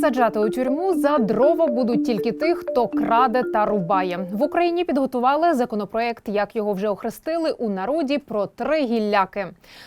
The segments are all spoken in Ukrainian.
Саджати у тюрму за дрова будуть тільки тих, хто краде та рубає. В Україні підготували законопроект, як його вже охрестили у народі про три гілляки.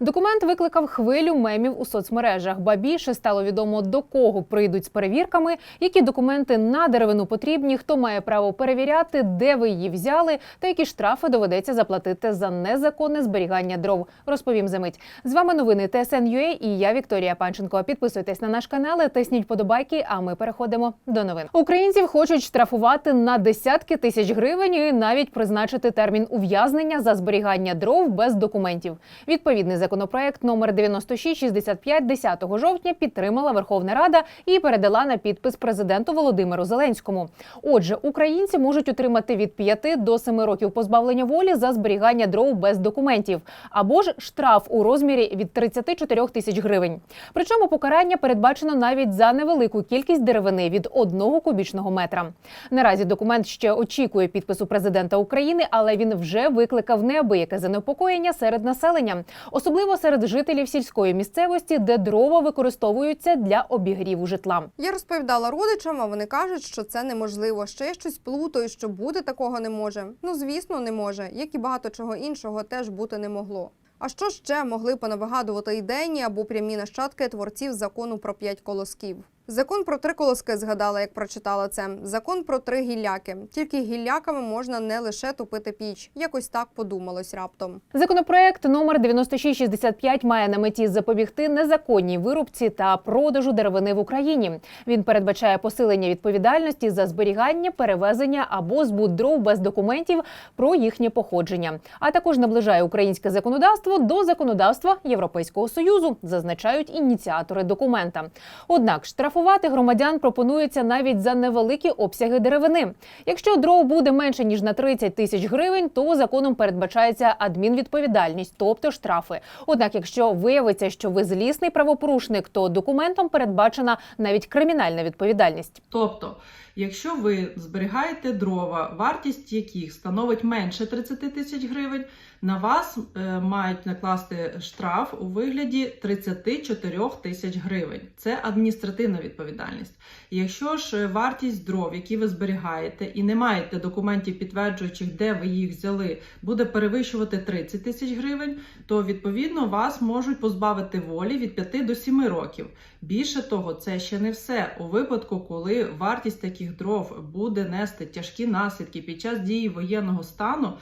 Документ викликав хвилю мемів у соцмережах. Ба більше стало відомо до кого прийдуть з перевірками, які документи на деревину потрібні, хто має право перевіряти, де ви її взяли, та які штрафи доведеться заплатити за незаконне зберігання дров. Розповім за мить. З вами новини ТСН.UA і я Вікторія Панченко. Підписуйтесь на наш канал, тисніть подобайки. А ми переходимо до новин. Українців хочуть штрафувати на десятки тисяч гривень і навіть призначити термін ув'язнення за зберігання дров без документів. Відповідний законопроект номер 9665 10 жовтня підтримала Верховна Рада і передала на підпис президенту Володимиру Зеленському. Отже, українці можуть отримати від 5 до 7 років позбавлення волі за зберігання дров без документів, або ж штраф у розмірі від 34 тисяч гривень. Причому покарання передбачено навіть за невелику кількість деревини від одного кубічного метра. Наразі документ ще очікує підпису президента України, але він вже викликав неабияке занепокоєння серед населення, особливо серед жителів сільської місцевості, де дрова використовуються для обігріву житла. Я розповідала родичам, а вони кажуть, що це неможливо. Я щось плутаю, що бути такого не може. Ну звісно, не може, як і багато чого іншого теж бути не могло. А що ще могли понавигадувати ідейні або прямі нащадки творців закону про п'ять колосків? Закон про три колоски згадала, як прочитала це. Закон про три гілляки. Тільки гілляками можна не лише топити піч. Якось так подумалось раптом. Законопроект номер 9665 має на меті запобігти незаконній вирубці та продажу деревини в Україні. Він передбачає посилення відповідальності за зберігання, перевезення або збут дров без документів про їхнє походження, а також наближає українське законодавство до законодавства Європейського союзу, зазначають ініціатори документа. Однак штрафувати громадян пропонується навіть за невеликі обсяги деревини. Якщо дров буде менше ніж на 30 тисяч гривень, то законом передбачається адмінвідповідальність, тобто штрафи. Однак, якщо виявиться, що ви злісний правопорушник, то документом передбачена навіть кримінальна відповідальність. Тобто, якщо ви зберігаєте дрова, вартість яких становить менше 30 тисяч гривень, на вас е, мають накласти штраф у вигляді 34 тисяч гривень. Це адміністративна відповідальність. Якщо ж е, вартість дров, які ви зберігаєте, і не маєте документів, підтверджуючих, де ви їх взяли, буде перевищувати 30 тисяч гривень, то відповідно вас можуть позбавити волі від 5 до 7 років. Більше того, це ще не все. У випадку, коли вартість таких дров буде нести тяжкі наслідки під час дії воєнного стану,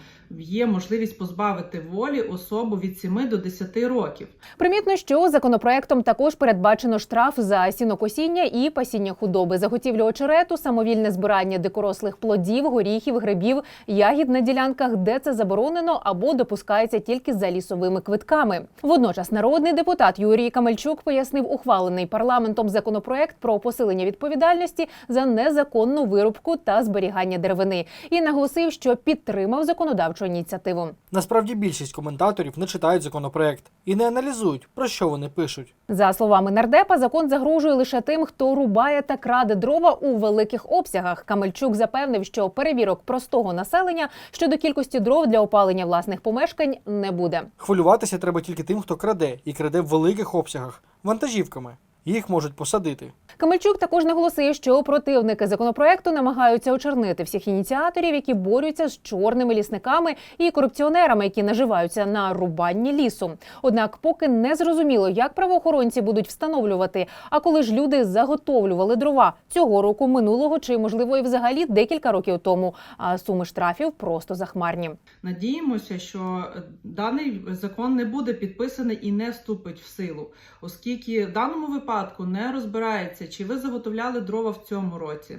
є можливість позбавити волі особу від 7 до 10 років. Примітно, що законопроектом також передбачено штраф за сінокосіння і пасіння худоби, заготівлю очерету, самовільне збирання дикорослих плодів, горіхів, грибів, ягід на ділянках, де це заборонено або допускається тільки за лісовими квитками. Водночас народний депутат Юрій Камельчук пояснив ухвалений парламентом законопроект про посилення відповідальності за незаконну вирубку та зберігання деревини і наголосив, що підтримав законодавчу ініціативу. Насправді більшість коментаторів не читають законопроект і не аналізують, про що вони пишуть. За словами нардепа, закон загрожує лише тим, хто рубає та краде дрова у великих обсягах. Камельчук запевнив, що перевірок простого населення щодо кількості дров для опалення власних помешкань не буде. Хвилюватися треба тільки тим, хто краде і краде в великих обсягах вантажівками. Їх можуть посадити. Камельчук також наголосив, що противники законопроекту намагаються очернити всіх ініціаторів, які борються з чорними лісниками і корупціонерами, які наживаються на рубанні лісу. Однак, поки не зрозуміло, як правоохоронці будуть встановлювати, а коли ж люди заготовлювали дрова цього року, минулого чи можливо і взагалі декілька років тому. А суми штрафів просто захмарні. Надіємося, що даний закон не буде підписаний і не вступить в силу, оскільки в даному випадку не розбирається, чи ви заготовляли дрова в цьому році.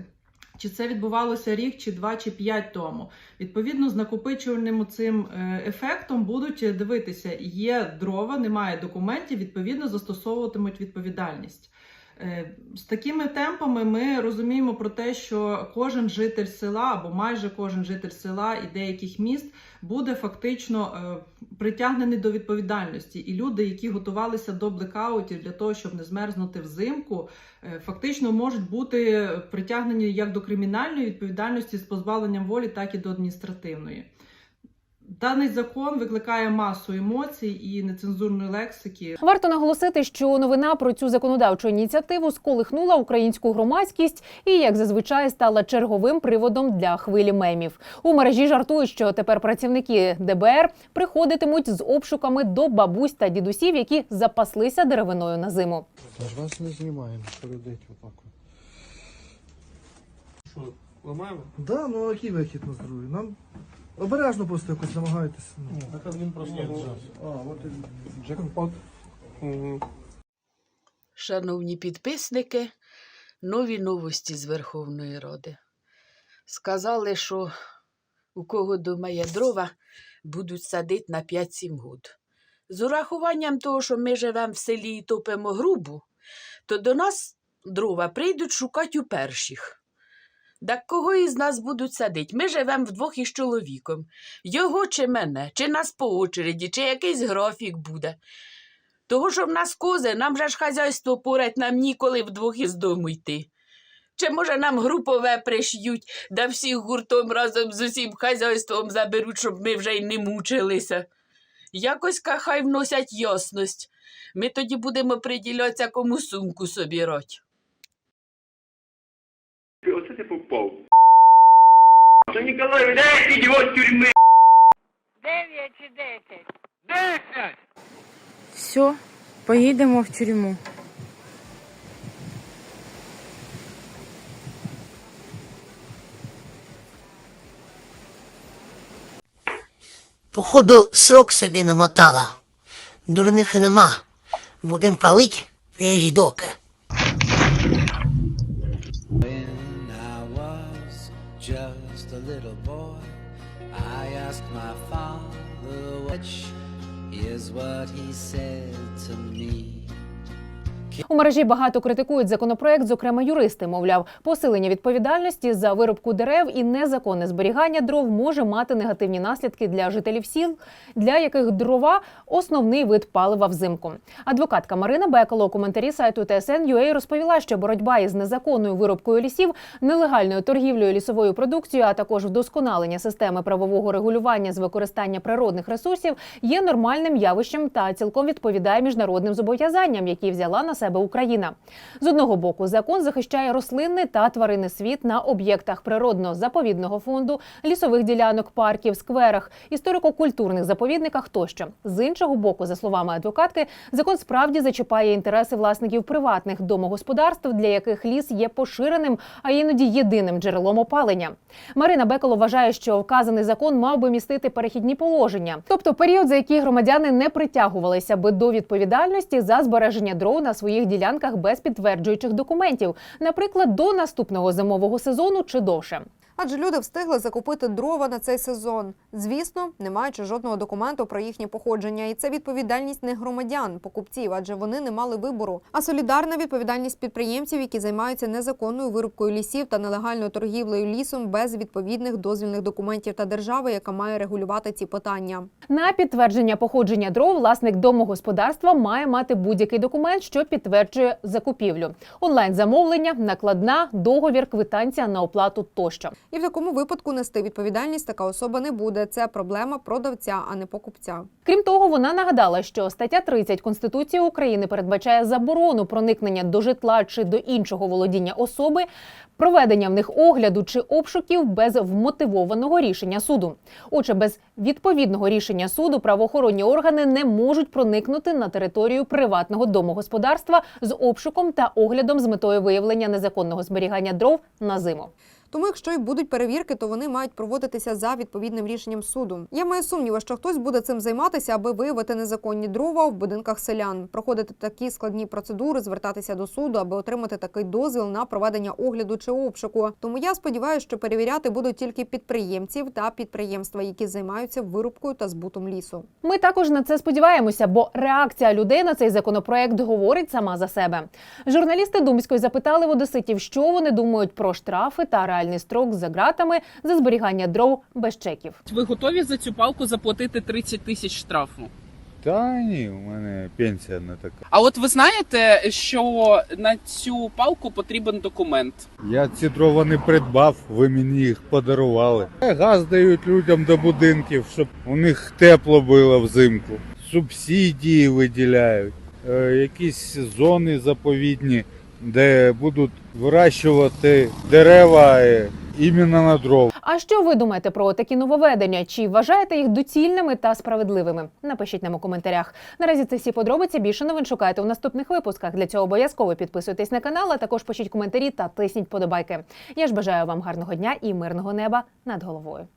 Чи це відбувалося рік, чи два, чи п'ять тому? Відповідно, з накопичувальним цим е, ефектом будуть дивитися, є дрова, немає документів, відповідно застосовуватимуть відповідальність. Е, З такими темпами ми розуміємо про те, що кожен житель села або майже кожен житель села і деяких міст буде фактично е, притягнений до відповідальності. І люди, які готувалися до блекаутів для того, щоб не змерзнути взимку, е, фактично можуть бути притягнені як до кримінальної відповідальності з позбавленням волі, так і до адміністративної. Даний закон викликає масу емоцій і нецензурної лексики. Варто наголосити, що новина про цю законодавчу ініціативу сколихнула українську громадськість і, як зазвичай, стала черговим приводом для хвилі мемів. У мережі жартують, що тепер працівники ДБР приходитимуть з обшуками до бабусь та дідусів, які запаслися деревиною на зиму. Та ж вас не знімаємо, передайте отак. Що, ламаємо? Да, ну який вихід на здоров'я? Нам обережно просто якось намагайтеся. Ну. Так він просто А, от і джекпот. Шановні підписники, нові новості з Верховної Ради. Сказали, що у кого дома є дрова, будуть садити на 5-7 год. З урахуванням того, що ми живемо в селі і топимо грубу, то до нас дрова прийдуть шукати у перших. Так кого із нас будуть садити? Ми живемо вдвох із чоловіком. Його чи мене, чи нас по очереді, чи якийсь графік буде. Того, що в нас кози, нам же ж хазяйство порать, нам ніколи вдвох із дому йти. Чи може нам групове приш'ють, да всіх гуртом разом з усім хазяйством заберуть, щоб ми вже й не мучилися. Якось ка хай вносять ясність. Ми тоді будемо приділятися кому сумку собірать. Оце попав. Що Ніколай, дайте його з тюрми. Дев'ять чи десять? Десять! Все, поїдемо в тюрму. Походу, срок собі намотала. Дурних нема. Будем палить, весь доки. What he said to me. У мережі багато критикують законопроект, зокрема юристи. Мовляв, посилення відповідальності за вирубку дерев і незаконне зберігання дров може мати негативні наслідки для жителів сіл, для яких дрова основний вид палива взимку. Адвокатка Марина Бекало у коментарі сайту TSN.ua розповіла, що боротьба із незаконною вирубкою лісів, нелегальною торгівлею лісовою продукцією, а також вдосконалення системи правового регулювання з використання природних ресурсів є нормальним явищем та цілком відповідає міжнародним зобов'язанням, які взяла на себе Україна. З одного боку, закон захищає рослинний та тваринний світ на об'єктах природно-заповідного фонду, лісових ділянок, парків, скверах, історико-культурних заповідниках тощо. З іншого боку, за словами адвокатки, закон справді зачіпає інтереси власників приватних домогосподарств, для яких ліс є поширеним, а іноді єдиним джерелом опалення. Марина Беколо вважає, що вказаний закон мав би містити перехідні положення, тобто період, за який громадяни не притягувалися би до відповідальності за збереження дров на своїх ділянках без підтверджуючих документів, наприклад, до наступного зимового сезону чи довше. Адже люди встигли закупити дрова на цей сезон. Звісно, не маючи жодного документу про їхнє походження, і це відповідальність не громадян, покупців, адже вони не мали вибору. А солідарна відповідальність підприємців, які займаються незаконною вирубкою лісів та нелегальною торгівлею лісом без відповідних дозвільних документів та держави, яка має регулювати ці питання. На підтвердження походження дров власник домогосподарства має мати будь-який документ, що підтверджує закупівлю: онлайн замовлення, накладна, договір, квитанція на оплату тощо. І в такому випадку нести відповідальність така особа не буде. Це проблема продавця, а не покупця. Крім того, вона нагадала, що стаття 30 Конституції України передбачає заборону проникнення до житла чи до іншого володіння особи, проведення в них огляду чи обшуків без вмотивованого рішення суду. Отже, без відповідного рішення суду правоохоронні органи не можуть проникнути на територію приватного домогосподарства з обшуком та оглядом з метою виявлення незаконного зберігання дров на зиму. Тому, якщо й будуть перевірки, то вони мають проводитися за відповідним рішенням суду. Я маю сумніви, що хтось буде цим займатися, аби виявити незаконні дрова в будинках селян, проходити такі складні процедури, звертатися до суду, аби отримати такий дозвіл на проведення огляду чи обшуку. Тому я сподіваюся, що перевіряти будуть тільки підприємців та підприємства, які займаються вирубкою та збутом лісу. Ми також на це сподіваємося, бо реакція людей на цей законопроект говорить сама за себе. Журналісти Думської запитали в одеситів, що вони думають про штрафи та реальний строк за ґратами за зберігання дров без чеків. Ви готові за цю палку заплатити 30 тисяч штрафу? Та ні, у мене пенсія не така. А от ви знаєте, що на цю палку потрібен документ? Я ці дрова не придбав, ви мені їх подарували. Газ дають людям до будинків, щоб у них тепло було взимку. Субсидії виділяють, е, якісь зони заповідні, де будуть вирощувати дерева е, іменно на дрова. А що ви думаєте про такі нововведення? Чи вважаєте їх доцільними та справедливими? Напишіть нам у коментарях. Наразі це всі подробиці. Більше новин шукайте у наступних випусках. Для цього обов'язково підписуйтесь на канал, а також пишіть коментарі та тисніть подобайки. Я ж бажаю вам гарного дня і мирного неба над головою.